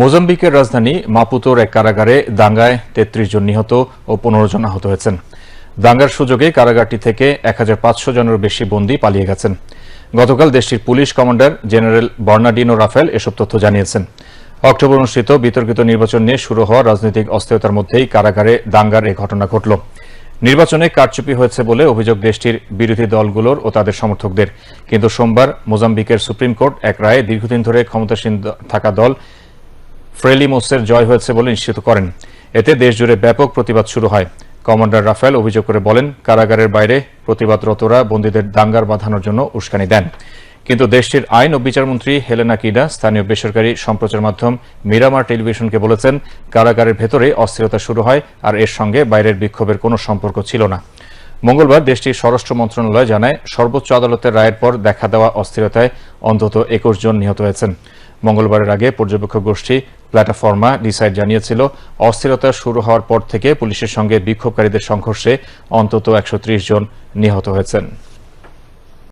মোজাম্বিকের রাজধানী মাপুতোর এক কারাগারে দাঙ্গায় তেত্রিশ জন নিহত ও পনেরো জন আহত হয়েছেন। দাঙ্গার সুযোগে কারাগারটি থেকে এক হাজার পাঁচশো জনের বেশি বন্দী পালিয়ে গেছেন। গতকাল দেশটির police commander general Bernardino Rafael এসব তথ্য জানিয়েছেন। অক্টোবর অনুষ্ঠিত বিতর্কিত নির্বাচন নিয়ে শুরু হওয়া রাজনৈতিক অস্থিরতার মধ্যেই কারাগারে দাঙ্গার এই ঘটনা ঘটল। নির্বাচনে কারচুপি হয়েছে বলে অভিযোগ দেশটির বিরোধী দলগুলোর ও তাদের সমর্থকদের। কিন্তু সোমবার মোজাম্বিকের সুপ্রিম কোর্ট এক রায়ে দীর্ঘদিন ধরে ক্ষমতাসীন থাকা দল ফ্রেলিমোসের জয় হয়েছে বলে নিশ্চিত করেন। এতে দেশজুড়ে ব্যাপক প্রতিবাদ শুরু হয়। কমান্ডার রাফেল অভিযোগ করে বলেন, কারাগারের বাইরে প্রতিবাদরতরা বন্দীদের দাঙ্গার বাঁধানোর জন্য উস্কানি দেন। কিন্তু দেশটির আইন ও বিচারমন্ত্রী হেলেনা কিডা, স্থানীয় বেসরকারি সম্প্রচার মাধ্যম মিরামার টেলিভিশনকে বলেছেন, কারাগারের ভেতরে অস্থিরতা শুরু হয় আর এর সঙ্গে বাইরের বিক্ষোভের কোনো সম্পর্ক ছিল না। মঙ্গলবার দেশটির স্বরাষ্ট্র মন্ত্রণালয় জানায়, সর্বোচ্চ আদালতের রায়ের পর দেখা দেওয়া অস্থিরতায় অন্তত একুশ জন নিহত হয়েছেন। মঙ্গলবারের আগে পর্যবেক্ষক গোষ্ঠী প্ল্যাটাফর্মা ডিসাইড জানিয়েছিল, অস্থিরতা শুরু হওয়ার পর থেকে পুলিশের সঙ্গে বিক্ষোভকারীদের সংঘর্ষে অন্তত একশো ত্রিশ জন নিহত হয়েছেন।